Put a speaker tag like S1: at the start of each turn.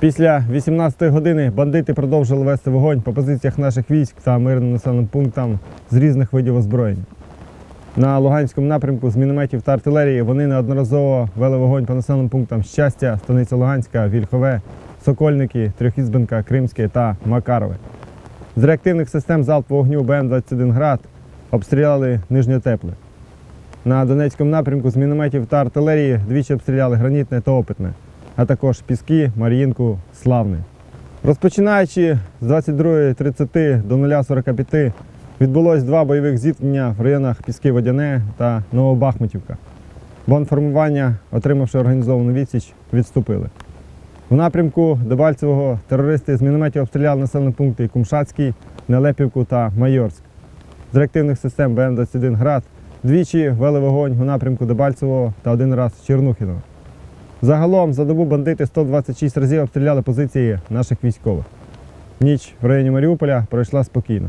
S1: Після 18 години бандити продовжили вести вогонь по позиціях наших військ та мирним населеним пунктам з різних видів озброєння. На Луганському напрямку з мінометів та артилерії вони неодноразово вели вогонь по населеним пунктам Щастя, Станиця Луганська, Вільхове, Сокольники, Трьохізбенка, Кримське та Макарове. З реактивних систем залпового вогню БМ-21 град обстріляли Нижньотепле. На Донецькому напрямку з мінометів та артилерії двічі обстріляли гранітне та опитне, а також Піски, Мар'їнку, Славне. Розпочинаючи з 22.30 до 0.45 відбулось два бойових зіткнення в районах Піски Водяне та Новобахмутівка. Бонформування, отримавши організовану відсіч, відступили. У напрямку Дебальцевого терористи з мінометів обстріляли населені пункти Кумшацький, Нелепівку та Майорськ. З реактивних систем БМ-21 Град двічі вели вогонь у напрямку Дебальцевого та один раз Чернухіного. Загалом за добу бандити 126 разів обстріляли позиції наших військових. Ніч в районі Маріуполя пройшла спокійно.